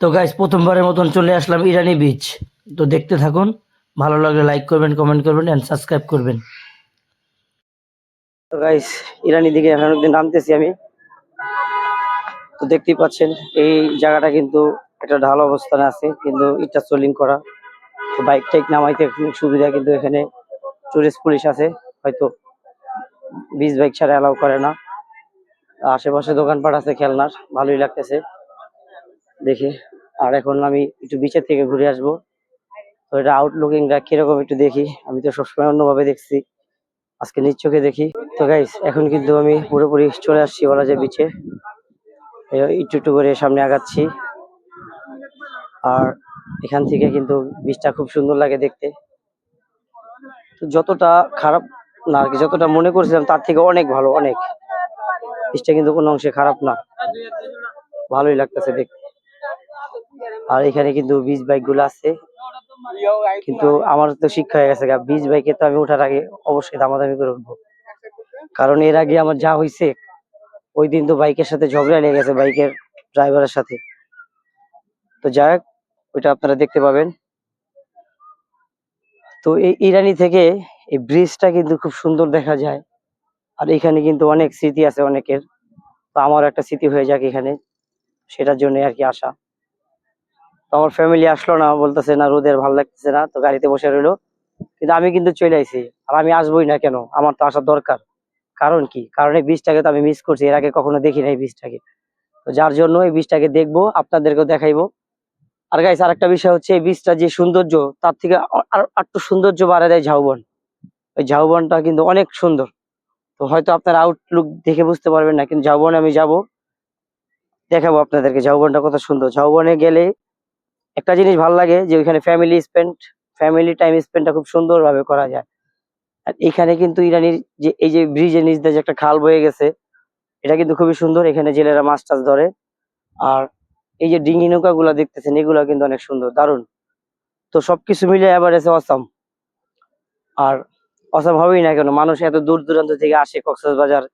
তো গাইস প্রথমবারের মতন চলে আসলাম ইরানি বিচ তো দেখতে থাকুন, ভালো লাগলে লাইক করবেন কমেন্ট করবেন এন্ড সাবস্ক্রাইব করবেন। তো গাইস ইরানি দিকে অব্দি নামতেছি আমি। তো দেখতেই পাচ্ছেন, এই জায়গাটা কিন্তু একটা ঢাল অবস্থানে আছে, কিন্তু ইটা সোলিং করা। তো বাইক টাইক নামাইতে সুবিধা, কিন্তু এখানে টুরিস্ট পুলিশ আছে, হয়তো বিচ বাইক ছাড়া অ্যালাউ করে না। আশেপাশে দোকানপাট আছে, খেলনার, ভালোই লাগতেছে। দেখে। আর এখন আমি একটু বিচের থেকে ঘুরে আসব। তো এটা আউটলুকিংটা কীরকম একটু দেখি। আমি তো সবসময় অন্যভাবে দেখছি। আজকে নিজ চোখে দেখি। তো গাইস এখন কিন্তু আমি পুরোপুরি চলে আসছি বলা যায় বিচে একটু একটু করে সামনে আগাচ্ছি। আর এখান থেকে কিন্তু বীজটা খুব সুন্দর লাগে দেখতে। তো যতটা খারাপ না আর কি, যতটা মনে করছিলাম তার থেকে অনেক ভালো, অনেক। বীজটা কিন্তু কোনো অংশে খারাপ না। ভালোই লাগতেছে দেখতে। আর এখানে কিন্তু বীজ বাইকগুলো আছে। কিন্তু আমার তো শিক্ষা হয়ে গেছে বীজ বাইকে তো আমি ওঠার আগে অবশ্যই দামাদামি করে উঠবো। কারণ এর আগে আমার যা হয়েছে ওই দিন তো বাইকের সাথে ঝগড়া লেগে গেছে বাইকের ড্রাইভারের সাথে। তো যাই হোক, ওইটা আপনারা দেখতে পাবেন। তো এই ইরানি থেকে এই ব্রিজটা কিন্তু খুব সুন্দর দেখা যায়। আর এখানে কিন্তু অনেক স্মৃতি আছে অনেকের। তো আমার একটা স্মৃতি হয়ে যাক এখানে, সেটার জন্য আর কি আসা। তো আমার ফ্যামিলি আসলো না, বলতেছে, না, রোদের ভালো লাগতেছে না, তো গাড়িতে বসে রইল। কিন্তু আমি কিন্তু চলে আইছি। আর আমি আসবোই না কেন? আমার তো আসার দরকার। কারণ কি? কারণ এই বীজটাকে তো আমি মিস করছি, এর আগে কখনো দেখি না এই বীজটাকে। তো যার জন্য এই বীজটাকে দেখব, আপনাদেরকেও দেখাইবো। আর গাইস আরেকটা বিষয় হচ্ছে, এই বীজটা যে সৌন্দর্য, তার থেকে আর একটু সৌন্দর্য বাড়ায় দেয় ঝাউবন। ওই ঝাউবনটা কিন্তু অনেক সুন্দর। তো হয়তো আপনার আউটলুক দেখে বুঝতে পারবেন না, কিন্তু ঝাউবনে আমি যাব। দেখাবো আপনাদেরকে ঝাউবনটা কত সুন্দর। ঝাউবনে গেলে একটা জিনিস ভালো লাগে যে ওইখানে ফ্যামিলি স্পেন্ড ফ্যামিলি টাইম স্পেন্ডটা খুব সুন্দরভাবে করা যায়। আর এখানে কিন্তু ইরানির যে, এই যে ব্রিজের নিচ দিয়ে যে একটা খাল বয়ে গেছে, এটা কিন্তু খুবই সুন্দর। এখানে জেলেরা মাছ টাছ ধরে। আর এই যে ডিঙি নৌকা গুলা দেখতেছেন এগুলা কিন্তু অনেক সুন্দর, দারুণ। তো সবকিছু মিলে এভারেজে অসাম। আর অসাম হবেই না কেন? মানুষ এত দূর দূরান্ত থেকে আসে, কক্সবাজার,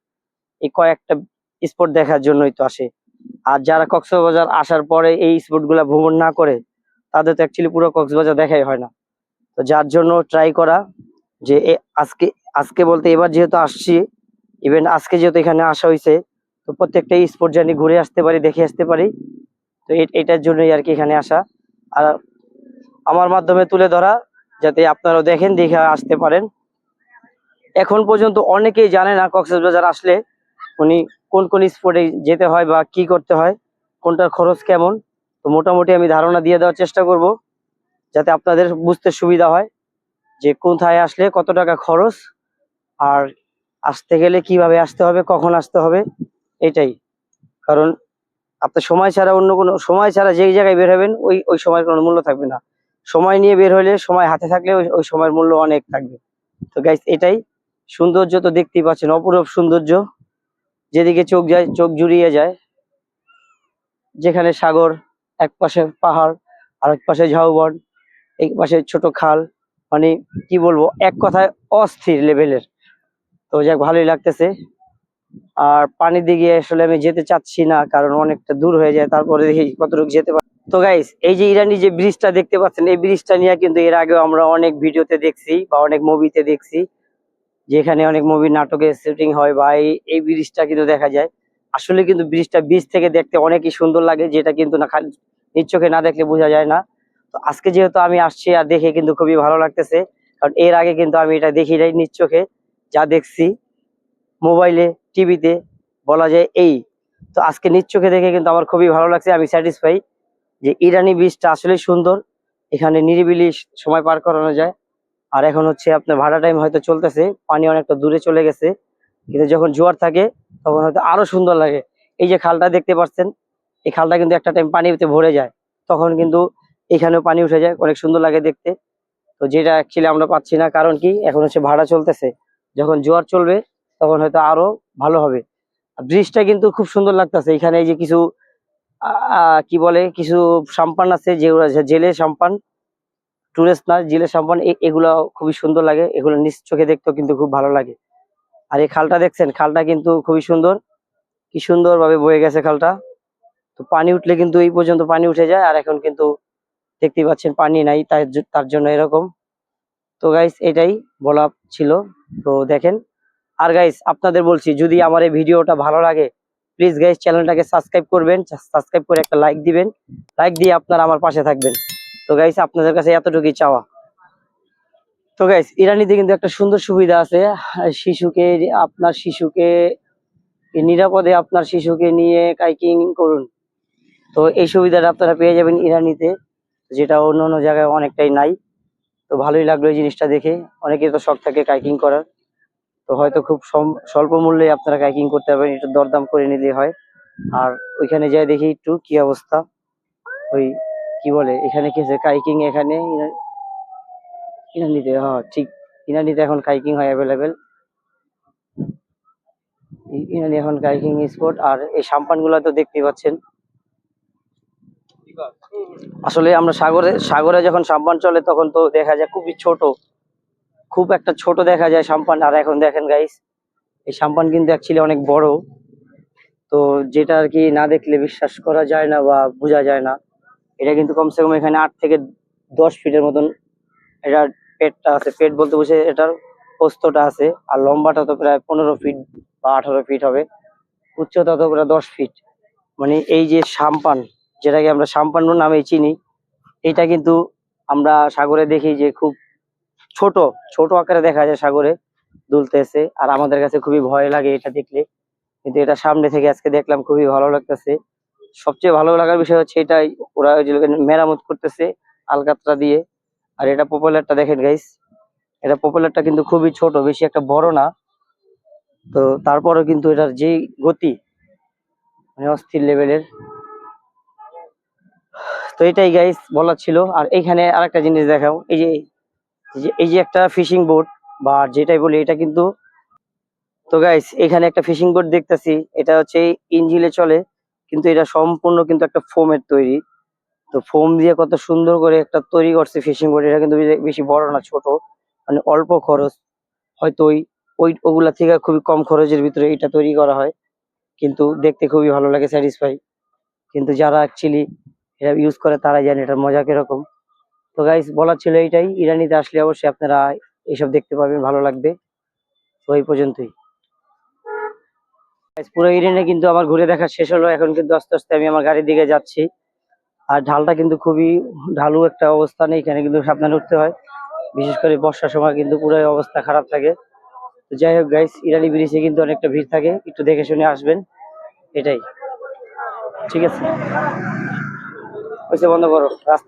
এই কয়েকটা স্পট দেখার জন্যই তো আসে। আর যারা কক্সবাজার আসার পরে এই স্পটগুলা ভ্রমণ না করে তাদের তো অ্যাকচুয়ালি পুরো কক্সবাজার দেখাই হয় না। তো যার জন্য ট্রাই করা যে আজকে আজকে বলতে এবার যেহেতু আসছি ইভেন আজকে যেহেতু এখানে আসা হয়েছে তো প্রত্যেকটা স্পট জানি ঘুরে আসতে পারি, দেখে আসতে পারি। তো এটার জন্যই আর কি এখানে আসা। আর আমার মাধ্যমে তুলে ধরা, যাতে আপনারাও দেখেন, দেখে আসতে পারেন। এখন পর্যন্ত অনেকেই জানে না কক্সবাজার আসলে উনি কোন কোন স্পটে যেতে হয় বা কি করতে হয়, কোনটার খরচ কেমন। তো মোটামুটি আমি ধারণা দিয়ে দেওয়ার চেষ্টা করব যাতে আপনাদের বুঝতে সুবিধা হয় যে কোথায় আসলে কত টাকা খরচ আর আসতে গেলে কীভাবে আসতে হবে, কখন আসতে হবে, এটাই। কারণ আপনার সময় ছাড়া অন্য কোনো, সময় ছাড়া যেই জায়গায় বের হবেন, ওই ওই সময়ের কোনো মূল্য থাকবে না। সময় নিয়ে বের হলে সময় হাতে থাকলে ওই ওই সময়ের মূল্য অনেক থাকবে। তো গাইস এটাই। সৌন্দর্য তো দেখতেই পাচ্ছেন, অপরূপ সৌন্দর্য। যেদিকে চোখ যায়, চোখ জুড়িয়ে যায়। যেখানে সাগর এক পাশে পাহাড় আর এক পাশে ঝাউবন, এক পাশে ছোট খাল। মানে কি বলব, এক কথায় অস্থির লেভেলের তো যাক, ভালোই লাগতেছে। আর পানির দিকে আসলে আমি যেতে চাচ্ছি না, কারণ অনেকটা দূর হয়ে যায়, তারপরে দেখি কতটুকু যেতে পারি। তো গাইস এই যে ইরানি যে ব্রিজটা দেখতে পাচ্ছেন, এই ব্রিজটা নিয়ে কিন্তু এর আগেও আমরা অনেক ভিডিওতে দেখছি বা অনেক মুভিতে দেখছি, যেখানে অনেক মুভি নাটকে শুটিং হয় বা এই ব্রিজটা কিন্তু দেখা যায়। আসলে কিন্তু ব্রিজটা বীজ থেকে দেখতে অনেকই সুন্দর লাগে, যেটা কিন্তু না খালি নিজ চোখে না দেখলে বোঝা যায় না। তো আজকে যেহেতু আমি আসছি আর দেখে কিন্তু খুবই ভালো লাগতেছে, কারণ এর আগে কিন্তু আমি এটা দেখি নাই নিজ চোখে, যা দেখছি মোবাইলে, টিভিতে বলা যায় এই। তো আজকে নিজ চোখে দেখে কিন্তু আমার খুবই ভালো লাগছে, আমি স্যাটিসফাই যে ইরানি বীজটা আসলে সুন্দর, এখানে নিরিবিলি সময় পার করানো যায়। আর এখন হচ্ছে আপনার ভাড়া টাইম হয়তো চলতেছে, পানি অনেকটা দূরে চলে গেছে। কিন্তু যখন জোয়ার থাকে, তখন হয়তো আরও সুন্দর লাগে। এই যে খালটা দেখতে পাচ্ছেন, এই খালটা কিন্তু একটা টাইম পানিতে ভরে যায়। তখন কিন্তু এখানেও পানি উঠে যায়, অনেক সুন্দর লাগে দেখতে। তো যেটা অ্যাকচুয়ালি আমরা পাচ্ছি না, কারণ কি, এখন হচ্ছে ভাড়া চলতেছে। যখন জোয়ার চলবে, তখন হয়তো আরও ভালো হবে। ব্রিজটা কিন্তু খুব সুন্দর লাগতেছে। এখানে এই যে কিছু কি বলে, কিছু সাম্পান আছে যেগুলো জেলে সাম্পান টুরিস্ট না, জেলে সাম্পান এগুলো খুবই সুন্দর লাগে। এগুলো নিজ চোখে দেখতেও কিন্তু খুব ভালো লাগে। আর এই খালটা দেখছেন, খালটা কিন্তু খুবই সুন্দর। কি সুন্দর ভাবে বয়ে গেছে খালটা। তো পানি উঠলে কিন্তু এই পর্যন্ত পানি উঠে যায়, আর এখন কিন্তু দেখতেই পাচ্ছেন পানি নাই তার জন্য এরকম। তো গাইস এটাই বলা ছিল। তো দেখেন, আর গাইস আপনাদের বলছি, যদি আমার এই ভিডিওটা ভালো লাগে প্লিজ গাইস চ্যানেলটাকে সাবস্ক্রাইব করবেন সাবস্ক্রাইব করে একটা লাইক দিবেন। লাইক দিয়ে আপনারা আমার পাশে থাকবেন। তো গাইস আপনাদের কাছে এতটুকুই চাওয়া। তো গাইস ইরানিতে কিন্তু একটা সুন্দর সুবিধা আছে। শিশুকে, আপনার শিশুকে নিরাপদে আপনার শিশুকে নিয়ে কাইকিং করুন। তো এই সুবিধাটা আপনারা পেয়ে যাবেন ইরানিতে, যেটা অন্য অন্য জায়গায় অনেকটাই নাই। তো ভালোই লাগল এই জিনিসটা দেখে। অনেকের তো শখ থাকে কাইকিং করার। তো হয়তো খুব স্বল্প মূল্যে আপনারা কাইকিং করতে পারবেন, একটু দরদাম করে নিলে হয়। আর ওইখানে যাই দেখি একটু কি অবস্থা। ওই, কি বলে, এখানে কি কাইকিং এখানে ইরানিতে হ্যাঁ ঠিক। ইরানিতে এখন কাইকিং হয় অ্যাভেলেবেল ইরানি এখন কাইকিং স্পট আর এই সাম্পানগুলা তো দেখতেই পাচ্ছেন। আসলে আমরা সাগরে সাগরে যখন সাম্পান চলে, তখন তো দেখা যায় খুবই ছোট। খুব একটা ছোট দেখা যায় সাম্পান, আর এখন দেখেন গাইস এই সাম্পান কিন্তু অ্যাকচুয়ালি অনেক বড়। তো যেটা আর কি না দেখলে বিশ্বাস করা যায় না বা বোঝা যায় না। এটা কিন্তু কমসে কম এখানে আট থেকে দশ ফিটের মতন। এটার পেটটা আছে, পেট বলতে বুঝে এটার পোস্তটা আছে, আর লম্বাটা তো প্রায় পনেরো ফিট বা আঠারো ফিট হবে। উচ্চতা তো প্রায় দশ ফিট মানে এই যে সাম্পান, যেটাকে আমরা সাম্পান নামে চিনি, এটা কিন্তু আমরা সাগরে দেখি যে খুব ছোট ছোট আকারে দেখা যায় সাগরে দুলতেছে, আর আমাদের কাছে খুবই ভয় লাগে এটা দেখলে। কিন্তু এটা সামনে থেকে আজকে দেখলাম খুবই ভালো লাগতেছে। সবচেয়ে ভালো লাগার বিষয় হচ্ছে এটাই, ওরা মেরামত করতেছে আলকাতরা দিয়ে। আর এটা পপুলারটা দেখেন গাইস এটা পপুলারটা কিন্তু খুবই ছোট, বেশি একটা বড় না। তো তারপরেও কিন্তু এটার যে গতি মানে অস্থির লেভেলের। তো এটাই গাইস বলার ছিল। আর এইখানে আরেকটা জিনিস দেখাও, এই যে- এই যে একটা ফিশিং বোট বা যেটাই বলি, এটা কিন্তু তো গাইস এখানে একটা ফিশিং বোট দেখতেছি, এটা হচ্ছে ইঞ্জিলে চলে, কিন্তু এটা সম্পূর্ণ কিন্তু একটা ফোমের তৈরি। তো ফোম দিয়ে কত সুন্দর করে একটা তৈরি করছে ফিশিং বোট এটা কিন্তু বেশি- বড় না, ছোট। মানে অল্প খরচ। হয়তো ওই ওই ওগুলা থেকে খুবই কম খরচের ভিতরে এটা তৈরি করা হয়। কিন্তু দেখতে খুবই ভালো লাগে স্যাটিসফাই। কিন্তু যারা অ্যাকচুয়ালি এটা ইউজ করে, তারাই জানে এটার মজা কীরকম। তো গাইস বলার ছিল এইটাই। ইরানিতে আসলে অবশ্যই আপনারা এইসব দেখতে পাবেন, ভালো লাগবে। তো এই পর্যন্তই। পুরো ইরানে কিন্তু আমার ঘুরে দেখা শেষ হলো। এখন কিন্তু আস্তে আস্তে আমি আমার গাড়ির দিকে যাচ্ছি। আর ঢালটা কিন্তু খুবই ঢালু একটা অবস্থা নেই, এখানে কিন্তু সাবধানে উঠতে হয়। বিশেষ করে বর্ষার সময় কিন্তু পুরো অবস্থা খারাপ থাকে। তো যাই হোক গাইস ইরানি ব্রিজে কিন্তু অনেকটা ভিড় থাকে, একটু দেখে শুনে আসবেন, এটাই। ঠিক আছে। বন্ধ করো, রাস্তা